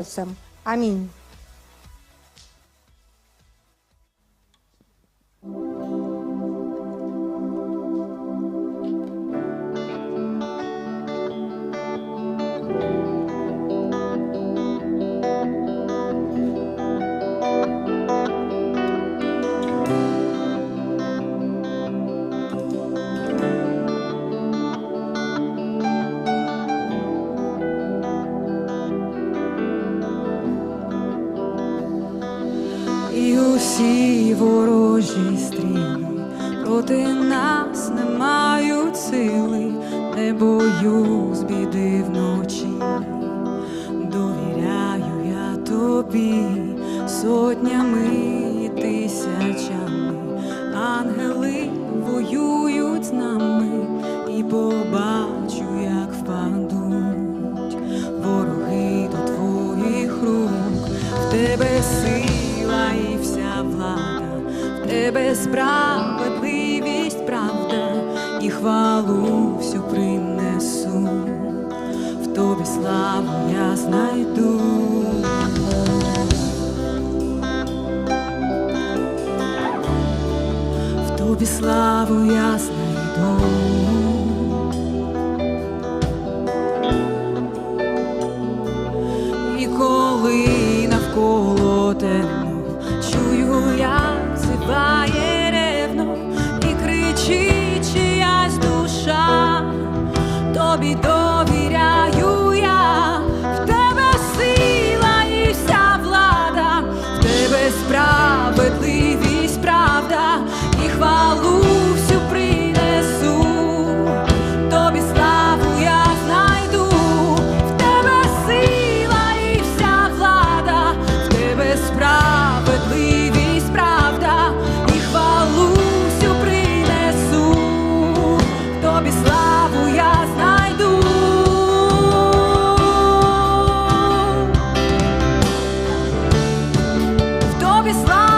Ісусом. Амінь. Тобі сотнями і тисячами, ангели воюють з нами, і побачу, як впадуть вороги до твоїх рук, в тебе сила і вся влада, в тебе справедливість, правда, і хвалу всю принесу, в тобі славу я знайду. Тобі славу я знайду. is long.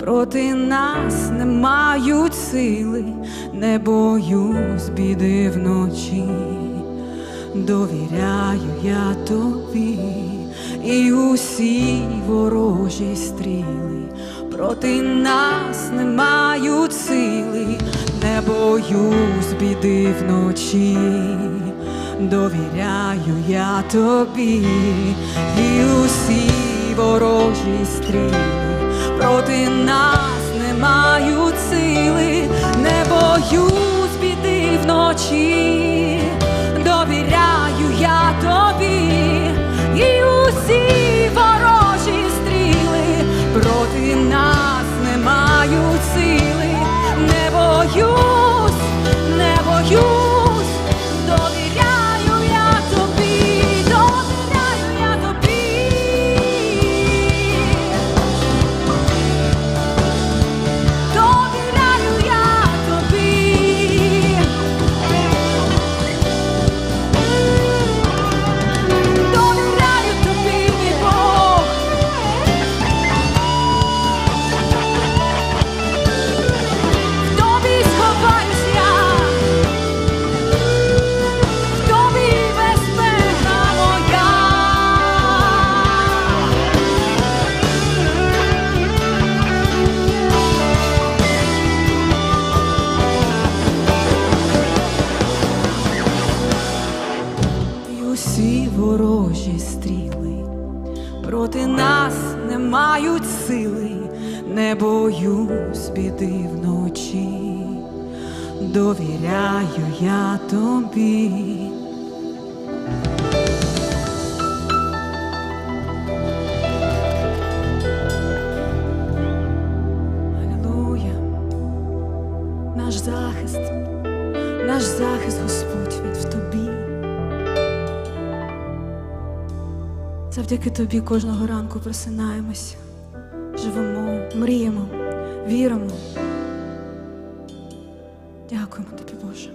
Проти нас не мають сили, не боюсь біди вночі, довіряю я тобі, і усі ворожі стріли. Проти нас не мають сили, не боюсь біди вночі. Довіряю я тобі, і усі ворожі стріли проти нас не мають сили, не боюсь біди вночі, сили, не боюсь біди вночі, довіряю я тобі. Алілуя, наш захист, наш захист, Господь, він в тобі. Завдяки тобі кожного ранку просинаємося, живемо, мріємо, віримо. Дякуємо тобі, Боже.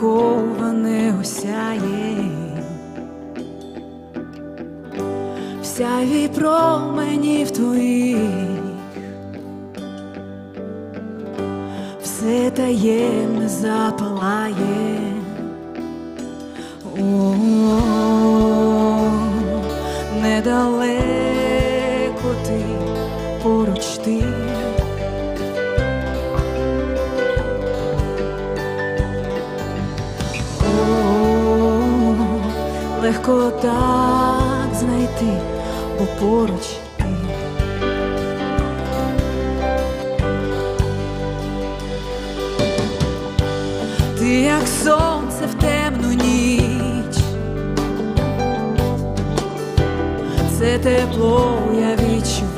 Все заховане осяє, вся від променів твоїх, все таємне запалає. О, легко так знайти, бо поруч ти. Ти як сонце в темну ніч, це тепло я відчуваю,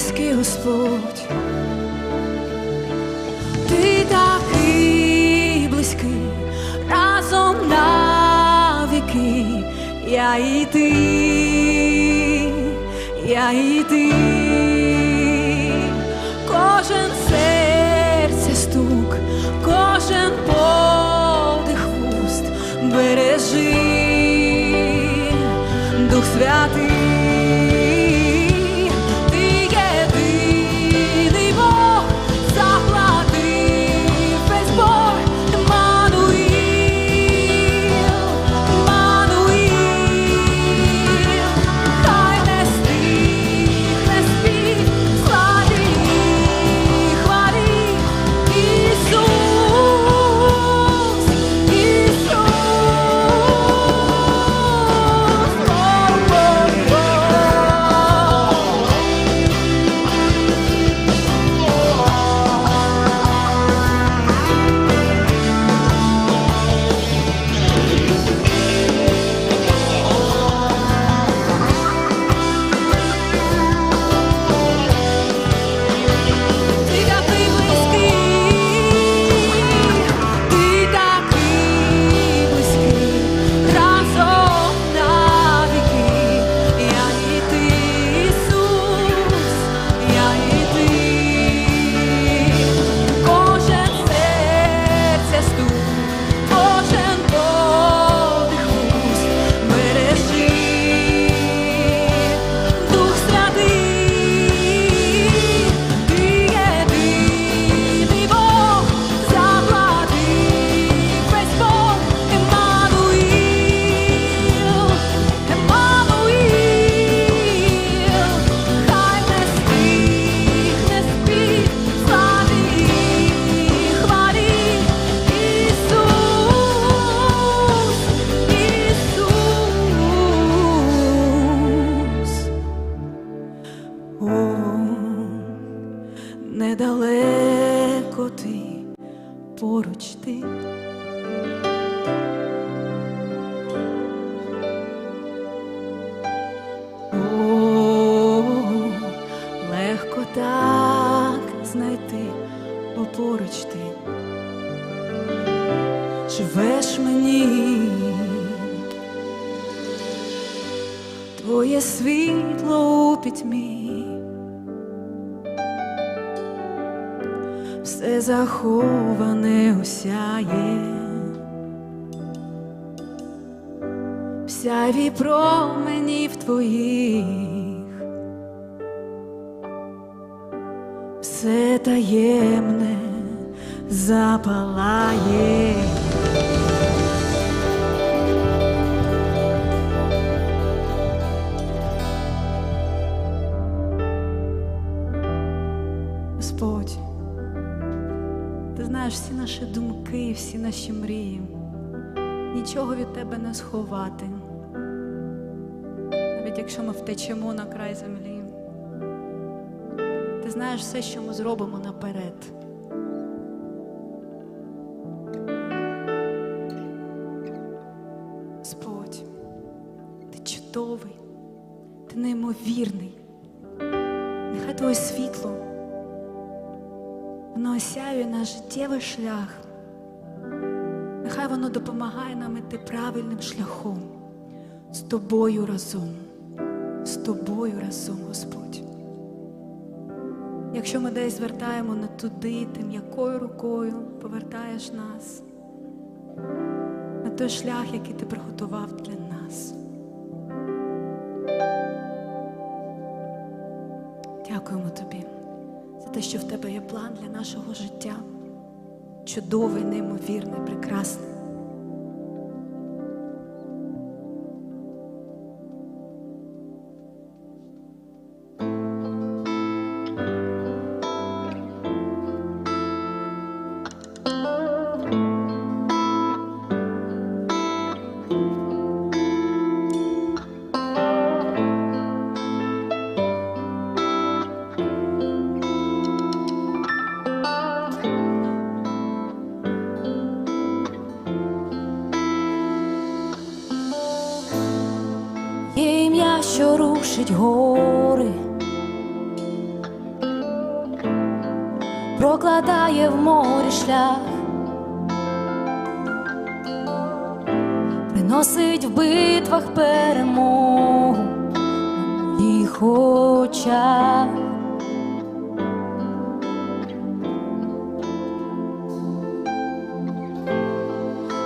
близький Господь, ти такий близький, разом навіки, я і ти, я і ти, мені. Твоє світло у пітьмі, все заховане осяє, в сяйві променів твоїх, все таємне запалає. Думки, всі наші мрії. Нічого від тебе не сховати. Навіть якщо ми втечемо на край землі. Ти знаєш все, що ми зробимо наперед. Господь, ти чудовий, ти неймовірний. Нехай твоє світло воно осяює наш життєвий шлях. Допомагає нам іти правильним шляхом з тобою разом, з тобою разом, Господь. Якщо ми десь звертаємо не туди, ти м'якою рукою повертаєш нас на той шлях, який ти приготував для нас. Дякуємо тобі за те, що в тебе є план для нашого життя. Чудовий, неймовірний, прекрасний. що рушить гори, прокладає в морі шлях, приносить в битвах перемогу їх очах.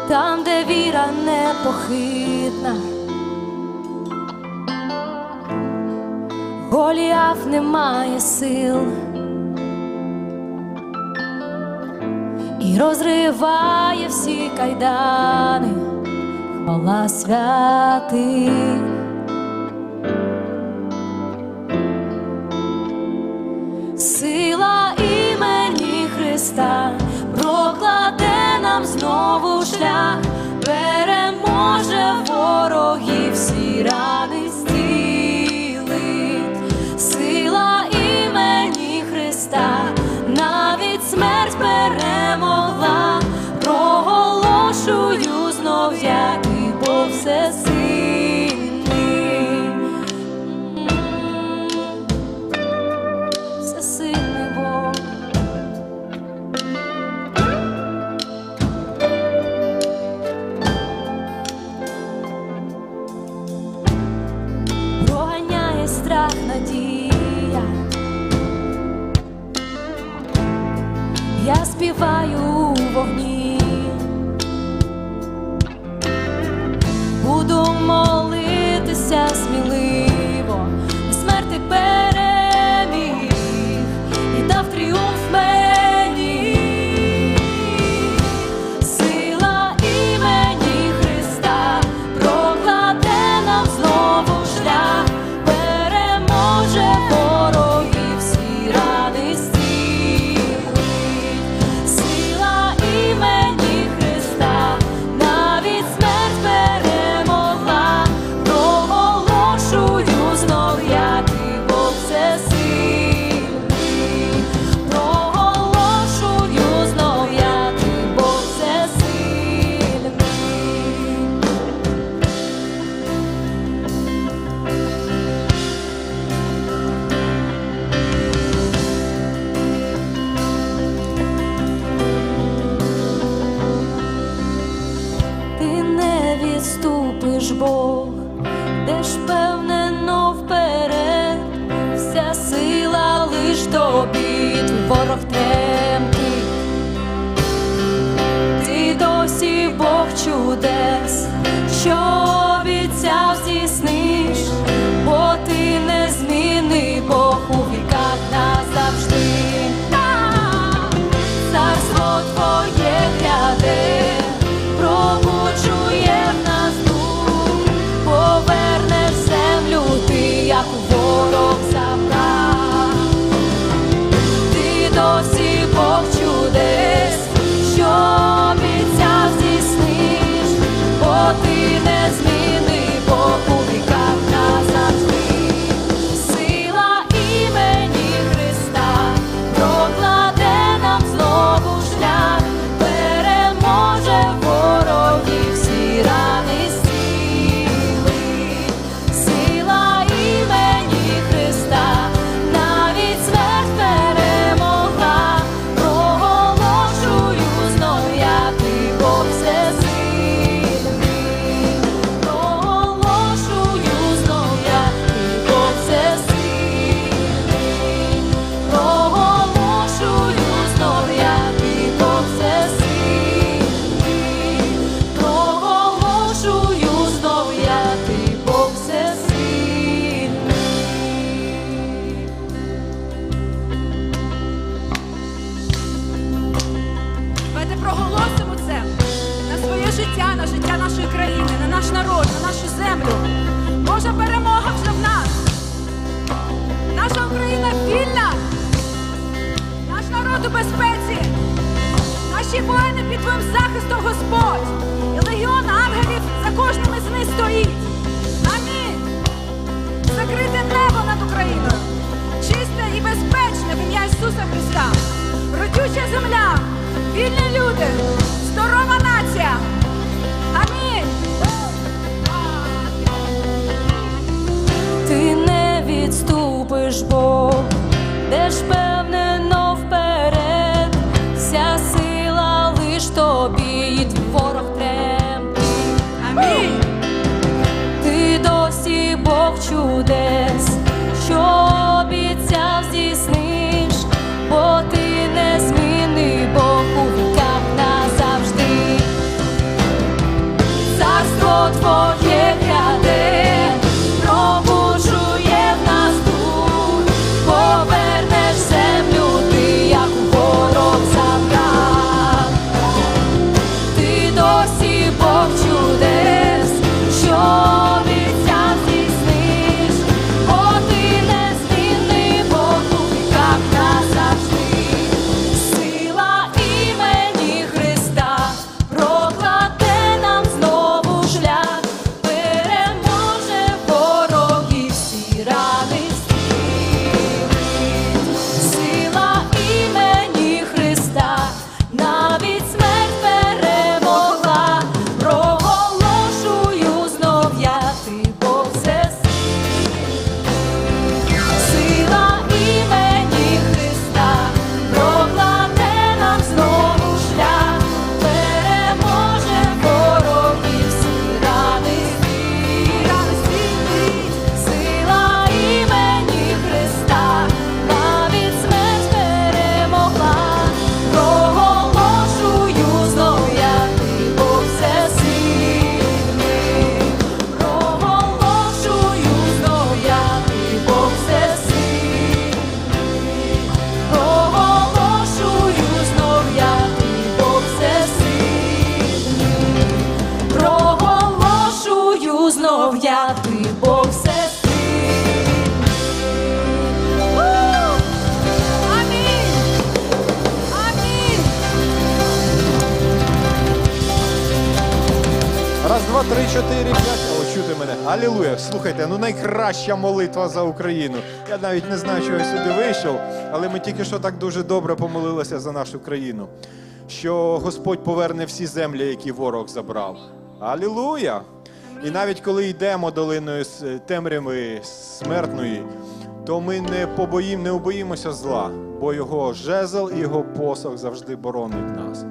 Там, де віра непохитна. Голіаф не має сил і розриває всі кайдани, хвала святих. Сила імені Христа прокладе нам знову шлях, переможе ворог. Все всесильний Бог. Проганяє страх я співаю у вогні. захистом Господь, і легіон ангелів за кожними з них стоїть. Амінь. Закрите небо над Україною, чисте і безпечне в ім'я Ісуса Христа, родюча земля, вільні люди, здорова нація. Амінь. Ти не відступиш, Бог, де ж Алілуя. Слухайте, ну найкраща молитва за Україну. Я навіть не знаю, чого я сюди вийшов, але ми тільки що так дуже добре помолилися за нашу країну. Що Господь поверне всі землі, які ворог забрав. Алілуя! І навіть коли йдемо долиною з темряви смертної, то ми не побоїм, не убоїмося зла, бо його жезл і його посох завжди боронить нас.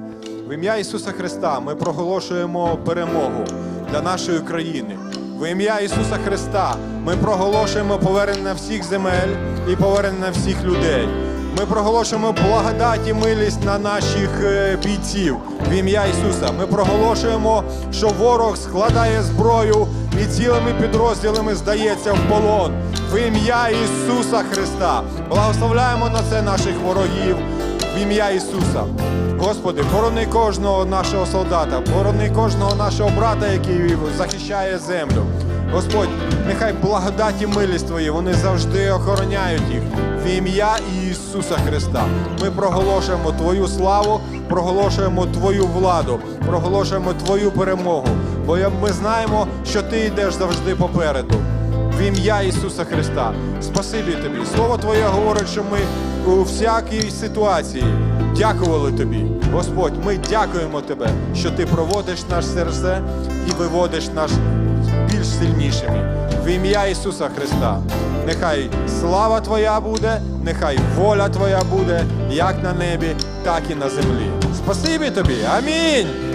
В ім'я Ісуса Христа ми проголошуємо перемогу для нашої країни. В ім'я Ісуса Христа ми проголошуємо повернення всіх земель і повернення всіх людей. Ми проголошуємо благодать і милість на наших е, бійців в ім'я Ісуса. Ми проголошуємо, що ворог складає зброю і цілими підрозділами здається в полон. В ім'я Ісуса Христа. Благословляємо на це наших ворогів в ім'я Ісуса. Господи, борони кожного нашого солдата, борони кожного нашого брата, який захищає землю. Господь, нехай благодать і милість Твої, вони завжди охороняють їх в ім'я Ісуса Христа. Ми проголошуємо Твою славу, проголошуємо Твою владу, проголошуємо Твою перемогу. Бо ми знаємо, що Ти йдеш завжди попереду. В ім'я Ісуса Христа. Спасибі тобі. Слово Твоє говорить, що ми у всякій ситуації дякували тобі. Господь, ми дякуємо Тебе, що Ти проводиш наше серце і виводиш нас більш сильнішими. В ім'я Ісуса Христа. Нехай слава Твоя буде, нехай воля Твоя буде, як на небі, так і на землі. Спасибі тобі. Амінь.